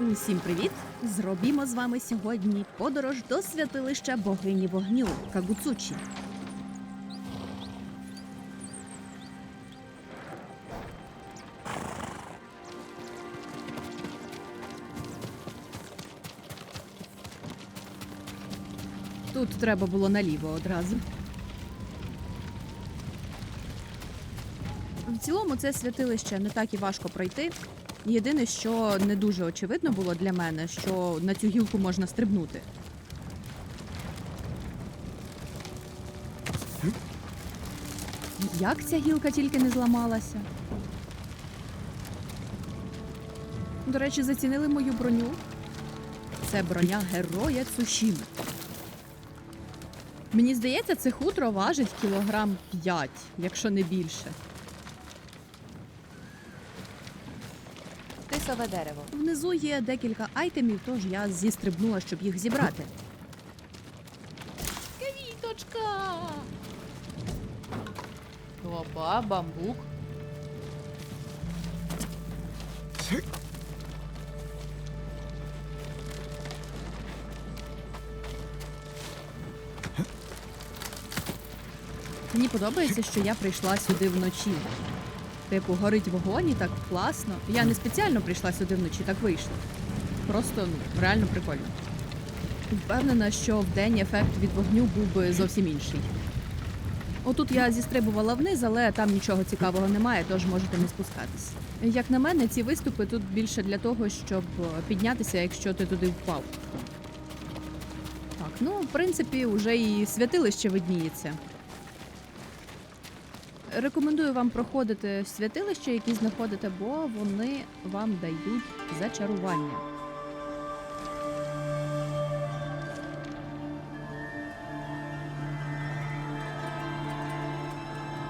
Усім привіт! Зробімо з вами сьогодні подорож до святилища богині вогню Кагуцучі. Тут треба було наліво одразу. В цілому це святилище не так і важко пройти. Єдине, що не дуже очевидно було для мене, що на цю гілку можна стрибнути. Як ця гілка тільки не зламалася? До речі, зацінили мою броню. Це броня героя Цушіми. Мені здається, це хутро важить кілограм 5, якщо не більше. Тисове дерево. Внизу є декілька айтемів, тож я зістрибнула, щоб їх зібрати. Квіточка. Опа, бамбук. Мені подобається, що я прийшла сюди вночі. Типу, горить вогонь і так класно. Я не спеціально прийшла сюди вночі, так вийшло. Просто ну, реально прикольно. Впевнена, що в день ефект від вогню був би зовсім інший. Отут я зістрибувала вниз, але там нічого цікавого немає, тож можете не спускатись. Як на мене, ці виступи тут більше для того, щоб піднятися, якщо ти туди впав. Так, ну, в принципі, вже і святилище видніється. Рекомендую вам проходити святилища, які знаходите, бо вони вам дають зачарування.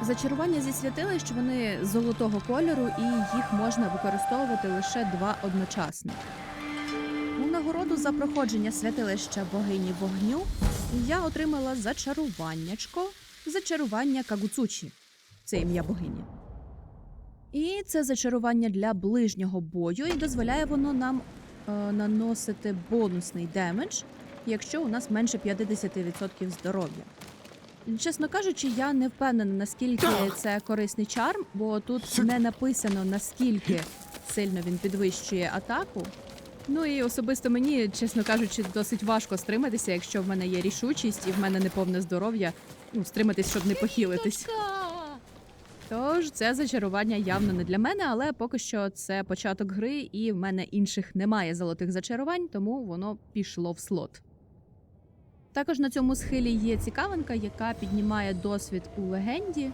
Зачарування зі святилищ вони золотого кольору, і їх можна використовувати лише два одночасно. У нагороду за проходження святилища богині вогню я отримала зачаруваннячко, зачарування Кагуцучі. Це ім'я богині. І це зачарування для ближнього бою, і дозволяє воно нам е, наносити бонусний демедж, якщо у нас менше 50% здоров'я. Чесно кажучи, я не впевнена, наскільки це корисний чарм, бо тут не написано наскільки сильно він підвищує атаку. Ну і особисто мені, чесно кажучи, досить важко стриматися, якщо в мене є рішучість і в мене неповне здоров'я. Ну, стриматись, щоб не похилитись. Тож це зачарування явно не для мене, але поки що це початок гри, і в мене інших немає золотих зачарувань, тому воно пішло в слот. Також на цьому схилі є цікавинка, яка піднімає досвід у легенді.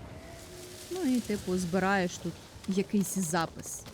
Ну і, типу, збираєш тут якийсь запис.